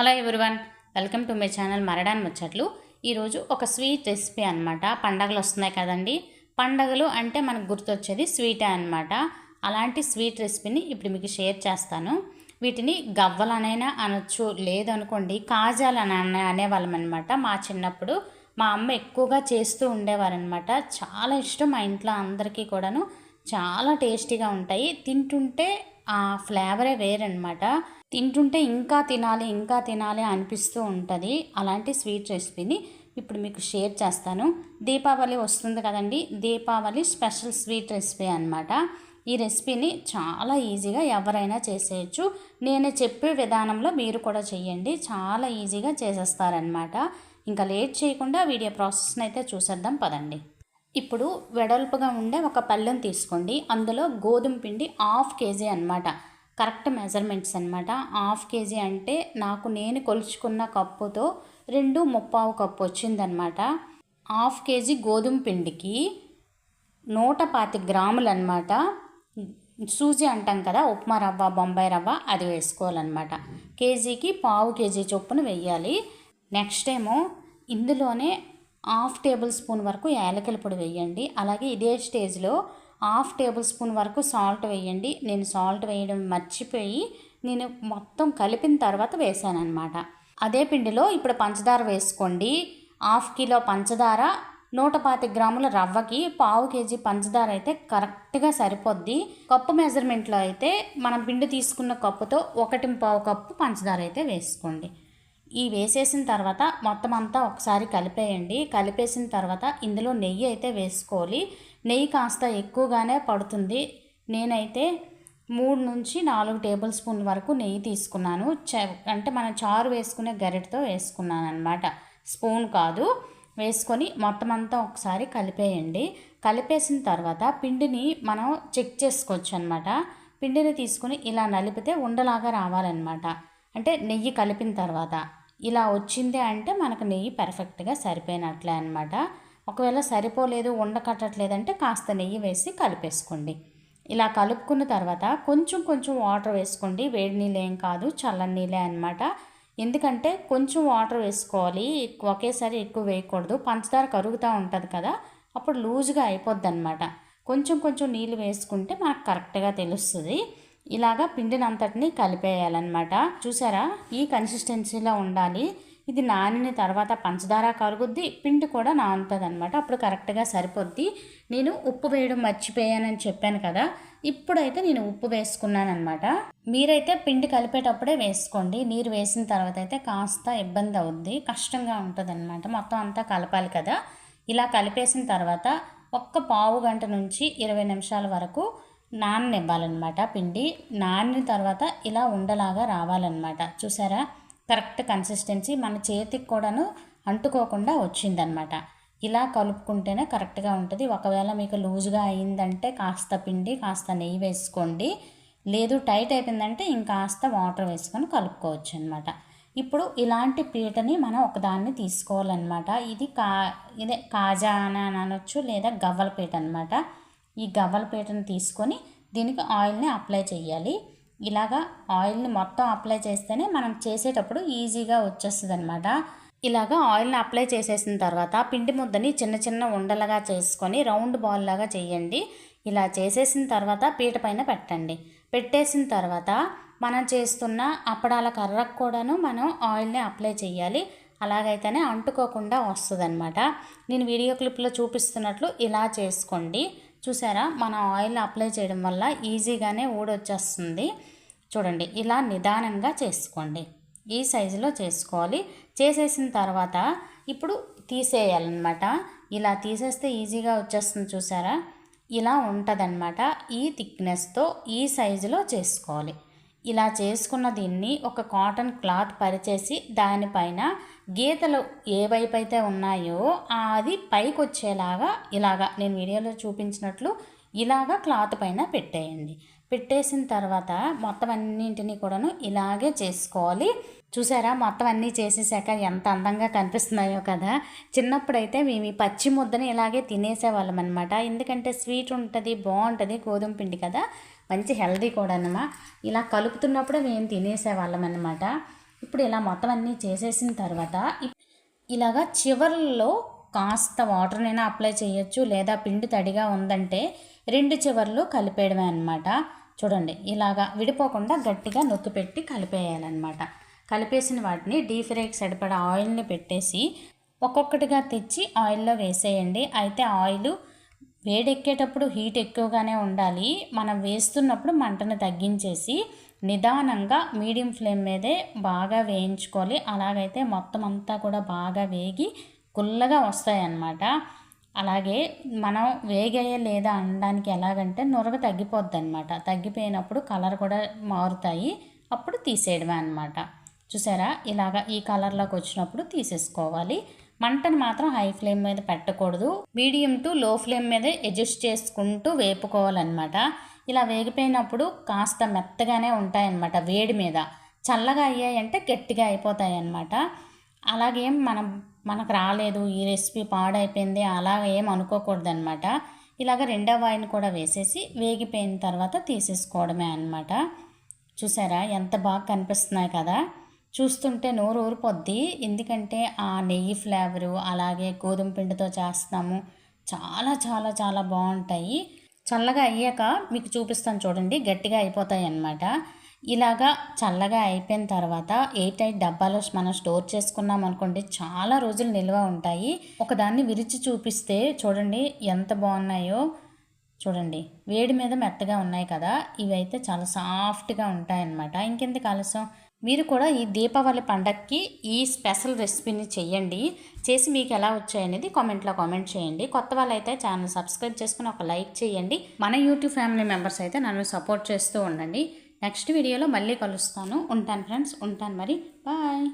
Hello everyone welcome to my channel Maradan ముచ్చట్లు ఈరోజు ఒక స్వీట్ రెసిపీ అనమాట పండగలు వస్తున్నాయి కదండి. పండగలు అంటే మనకు గుర్తొచ్చేది స్వీటే అనమాట అలాంటి స్వీట్ రెసిపీని ఇప్పుడు మీకు షేర్ చేస్తాను. వీటిని గవ్వలనైనా అనొచ్చు లేదనుకోండి కాజాలు అని అనే అనేవాళ్ళం అనమాట మా చిన్నప్పుడు మా అమ్మ ఎక్కువగా చేస్తూ ఉండేవారనమాట చాలా ఇష్టం మా ఇంట్లో అందరికీ కూడాను. చాలా టేస్టీగా ఉంటాయి. తింటుంటే ఆ ఫ్లేవరే వేరనమాట తింటుంటే ఇంకా తినాలి ఇంకా తినాలి అనిపిస్తూ ఉంటుంది. అలాంటి స్వీట్ రెసిపీని ఇప్పుడు మీకు షేర్ చేస్తాను. దీపావళి వస్తుంది కదండి. దీపావళి స్పెషల్ స్వీట్ రెసిపీ అనమాట ఈ రెసిపీని చాలా ఈజీగా ఎవరైనా చేసేయచ్చు. నేను చెప్పే విధానంలో మీరు కూడా చేయండి చాలా ఈజీగా చేసేస్తారనమాట ఇంకా లేట్ చేయకుండా వీడియో ప్రాసెస్ని అయితే చూసేద్దాం. పదండి. ఇప్పుడు వెడల్పుగా ఉండే ఒక పళ్ళెం తీసుకోండి. అందులో గోధుమ పిండి హాఫ్ కేజీ అనమాట కరెక్ట్ మెజర్మెంట్స్ అనమాట హాఫ్ కేజీ అంటే నాకు నేను కొలుచుకున్న కప్పుతో రెండు ముప్పావు కప్పు వచ్చిందనమాట హాఫ్ కేజీ గోధుమ పిండికి నూట పాతి గ్రాములు అనమాట సూజీ అంటాం కదా ఉప్మా రవ్వ బొంబాయి రవ్వ అది వేసుకోవాలన్నమాట. కేజీకి పావు కేజీ చొప్పున వెయ్యాలి నెక్స్ట్ ఏమో ఇందులోనే హాఫ్ టేబుల్ స్పూన్ వరకు యాలకల పొడి వేయండి. అలాగే ఇదే స్టేజ్లో హాఫ్ టేబుల్ స్పూన్ వరకు సాల్ట్ వేయండి. నేను సాల్ట్ వేయడం మర్చిపోయి నేను మొత్తం కలిపిన తర్వాత వేసాను అనమాట అదే పిండిలో ఇప్పుడు పంచదార వేసుకోండి. హాఫ్ కిలో పంచదార నూట పాతి గ్రాముల రవ్వకి పావు కేజీ పంచదార అయితే కరెక్ట్గా సరిపోద్ది. కప్పు మెజర్మెంట్లో అయితే మనం పిండి తీసుకున్న కప్పుతో ఒకటి పావు కప్పు పంచదార అయితే వేసుకోండి. ఈ వేసేసిన తర్వాత మొత్తం అంతా ఒకసారి కలిపేయండి. కలిపేసిన తర్వాత ఇందులో నెయ్యి అయితే వేసుకోవాలి. నెయ్యి కాస్త ఎక్కువగానే పడుతుంది. నేనైతే మూడు నుంచి నాలుగు టేబుల్ స్పూన్ వరకు నెయ్యి తీసుకున్నాను. చ అంటే మనం చారు వేసుకునే గరిటతో వేసుకున్నాను అనమాట స్పూన్ కాదు. వేసుకొని మొత్తం అంతా ఒకసారి కలిపేయండి. కలిపేసిన తర్వాత పిండిని మనం చెక్ చేసుకోవచ్చు అనమాట పిండిని తీసుకుని ఇలా నలిపితే ఉండలాగా రావాలన్నమాట. అంటే నెయ్యి కలిపిన తర్వాత. ఇలా వచ్చింది అంటే మనకు నెయ్యి పర్ఫెక్ట్గా సరిపోయినట్లే అనమాట ఒకవేళ సరిపోలేదు ఉండకట్టట్లేదంటే కాస్త నెయ్యి వేసి కలిపేసుకోండి. ఇలా కలుపుకున్న తర్వాత కొంచెం కొంచెం వాటర్ వేసుకోండి. వేడి నీళ్ళు ఏం కాదు చల్లని నీళ్ళే అనమాట ఎందుకంటే కొంచెం వాటర్ వేసుకోవాలి ఒకేసారి ఎక్కువ వేయకూడదు. పంచదార కరుగుతూ ఉంటుంది కదా అప్పుడు లూజ్గా అయిపోద్ది అనమాట కొంచెం కొంచెం నీళ్ళు వేసుకుంటే మనకు కరెక్ట్గా తెలుస్తుంది. ఇలాగా పిండిని అంతటిని కలిపేయాలన్నమాట. చూసారా? ఈ కన్సిస్టెన్సీలో ఉండాలి. ఇది నానిన తర్వాత పంచదార కరుగుద్ది పిండి కూడా నానుతుంది అనమాట అప్పుడు కరెక్ట్గా సరిపోద్ది. నేను ఉప్పు వేయడం మర్చిపోయానని చెప్పాను కదా ఇప్పుడైతే నేను ఉప్పు వేసుకున్నాను అనమాట మీరైతే పిండి కలిపేటప్పుడే వేసుకోండి. నీరు వేసిన తర్వాత అయితే కాస్త ఇబ్బంది అవుద్ది కష్టంగా ఉంటుంది అనమాట మొత్తం అంతా కలపాలి కదా. ఇలా కలిపేసిన తర్వాత ఒక్క పావు గంట నుంచి ఇరవై నిమిషాల వరకు నాననివ్వాలన్నమాట పిండి. నానిన తర్వాత ఇలా ఉండలాగా రావాలన్నమాట. చూసారా? కరెక్ట్ కన్సిస్టెన్సీ మన చేతికి కూడాను అంటుకోకుండా వచ్చిందనమాట ఇలా కలుపుకుంటేనే కరెక్ట్గా ఉంటుంది. ఒకవేళ మీకు లూజ్గా అయిందంటే కాస్త పిండి కాస్త నెయ్యి వేసుకోండి. లేదు టైట్ అయిపోయిందంటే ఇంకాస్త వాటర్ వేసుకొని కలుపుకోవచ్చు అనమాట ఇప్పుడు ఇలాంటి పీటని మనం ఒకదాన్ని తీసుకోవాలన్నమాట. ఇది కా ఇదే కాజా అని అనొచ్చు లేదా గవ్వల పీట అనమాట ఈ గవ్వల పీటను తీసుకొని దీనికి ఆయిల్ని అప్లై చేయాలి. ఇలాగా ఆయిల్ని మొత్తం అప్లై చేస్తేనే మనం చేసేటప్పుడు ఈజీగా వచ్చేస్తుంది అనమాట ఇలాగా ఆయిల్ని అప్లై చేసేసిన తర్వాత పిండి ముద్దని చిన్న చిన్న ఉండలుగా చేసుకొని రౌండ్ బాల్ లాగా చేయండి. ఇలా చేసేసిన తర్వాత పీట పైన పెట్టండి. పెట్టేసిన తర్వాత మనం చేస్తున్న అప్పడాల కర్రకు కూడాను మనం ఆయిల్ని అప్లై చేయాలి. అలాగైతేనే అంటుకోకుండా వస్తుంది అనమాట నేను వీడియో క్లిప్లో చూపిస్తున్నట్లు ఇలా చేసుకోండి. చూసారా? మన ఆయిల్ అప్లై చేయడం వల్ల ఈజీగానే ఊడొచ్చేస్తుంది. చూడండి ఇలా నిదానంగా చేసుకోండి. ఈ సైజులో చేసుకోవాలి. చేసేసిన తర్వాత ఇప్పుడు తీసేయాలన్నమాట. ఇలా తీసేస్తే ఈజీగా వచ్చేస్తుంది చూసారా? ఇలా ఉంటుందన్నమాట. ఈ థిక్నెస్తో ఈ సైజులో చేసుకోవాలి. ఇలా చేసుకున్న దీన్ని ఒక కాటన్ క్లాత్ పరిచేసి దానిపైన గీతలు ఏ వైపు అయితే ఉన్నాయో అది పైకి వచ్చేలాగా ఇలాగా నేను వీడియోలో చూపించినట్లు ఇలాగా క్లాత్ పైన పెట్టేయండి. పెట్టేసిన తర్వాత మొత్తం అన్నింటినీ కూడాను ఇలాగే చేసుకోవాలి. చూసారా? మొత్తం అన్నీ చేసేసాక ఎంత అందంగా కనిపిస్తున్నాయో కదా? చిన్నప్పుడైతే మేము ఈ పచ్చి ముద్దని ఇలాగే తినేసేవాళ్ళం అనమాట ఎందుకంటే స్వీట్ ఉంటుంది బాగుంటుంది గోధుమ పిండి కదా? మంచి హెల్దీ కూడా కూడానమా ఇలా కలుపుతున్నప్పుడే మేము తినేసేవాళ్ళం అనమాట ఇప్పుడు ఇలా మొత్తం అన్నీ చేసేసిన తర్వాత ఇలాగా చివర్లో కాస్త వాటర్నైనా అప్లై చేయొచ్చు లేదా పిండి తడిగా ఉందంటే రెండు చివర్లు కలిపేయడమే అనమాట చూడండి ఇలాగా విడిపోకుండా గట్టిగా నొక్కి పెట్టి కలిపేయాలన్నమాట. కలిపేసిన వాటిని డీప్ ఫ్రైకి సరిపడా ఆయిల్ని పెట్టేసి ఒక్కొక్కటిగా తెచ్చి ఆయిల్లో వేసేయండి. అయితే ఆయిల్ వేడెక్కేటప్పుడు హీట్ ఎక్కువగానే ఉండాలి. మనం వేస్తున్నప్పుడు మంటను తగ్గించేసి నిదానంగా మీడియం ఫ్లేమ్ మీదే బాగా వేయించుకోవాలి. అలాగైతే మొత్తం అంతా కూడా బాగా వేగి కుల్లగా వస్తాయి అన్నమాట అలాగే మనం వేగాయే లేదా అనడానికి ఎలాగంటే నురగ తగ్గిపోద్ది అనమాట తగ్గిపోయినప్పుడు కలర్ కూడా మారుతాయి. అప్పుడు తీసేయడమే అనమాట చూసారా? ఇలాగ ఈ కలర్లోకి వచ్చినప్పుడు తీసేసుకోవాలి. మంటను మాత్రం హై ఫ్లేమ్ మీద పెట్టకూడదు. మీడియం టు లో ఫ్లేమ్ మీద అడ్జస్ట్ చేసుకుంటూ వేపుకోవాలన్నమాట. ఇలా వేగిపోయినప్పుడు కాస్త మెత్తగానే ఉంటాయన్నమాట వేడి మీద. చల్లగా అయ్యాయంటే గట్టిగా అయిపోతాయి అన్నమాట అలాగేం మనం మనకు రాలేదు ఈ రెసిపీ పాడైపోయింది అలాగేం ఏం ఇలాగ రెండవ వాయిని కూడా వేసేసి వేగిపోయిన తర్వాత తీసేసుకోవడమే అన్నమాట. చూసారా? ఎంత బాగా కనిపిస్తున్నాయి కదా? చూస్తుంటే నోరు ఊరిపోద్ది ఎందుకంటే ఆ నెయ్యి ఫ్లేవరు అలాగే గోధుమ పిండితో చేస్తాము చాలా చాలా చాలా బాగుంటాయి. చల్లగా అయ్యాక మీకు చూపిస్తాను చూడండి. గట్టిగా అయిపోతాయి అన్నమాట. ఇలాగా చల్లగా అయిపోయిన తర్వాత ఎయిట్ ఎయిట్ డబ్బాలో మనం స్టోర్ చేసుకున్నాం అనుకోండి చాలా రోజులు నిల్వ ఉంటాయి. ఒకదాన్ని విరిచి చూపిస్తే చూడండి ఎంత బాగున్నాయో. చూడండి వేడి మీద మెత్తగా ఉన్నాయి కదా. ఇవి అయితే చాలా సాఫ్ట్గా ఉంటాయన్నమాట. ఇంకెందుకు ఆలస్యం? మీరు కూడా ఈ దీపావళి పండగకి ఈ స్పెషల్ రెసిపీని చేయండి చేసి మీకు ఎలా వచ్చాయనేది కామెంట్లో కామెంట్ చేయండి. కొత్త వాళ్ళైతే ఛానల్ సబ్స్క్రైబ్ చేసుకుని ఒక లైక్ చేయండి. మన యూట్యూబ్ ఫ్యామిలీ మెంబర్స్ అయితే నన్ను సపోర్ట్ చేస్తూ ఉండండి. నెక్స్ట్ వీడియోలో మళ్ళీ కలుస్తాను. ఉంటాను ఫ్రెండ్స్. ఉంటాను మరి. బాయ్.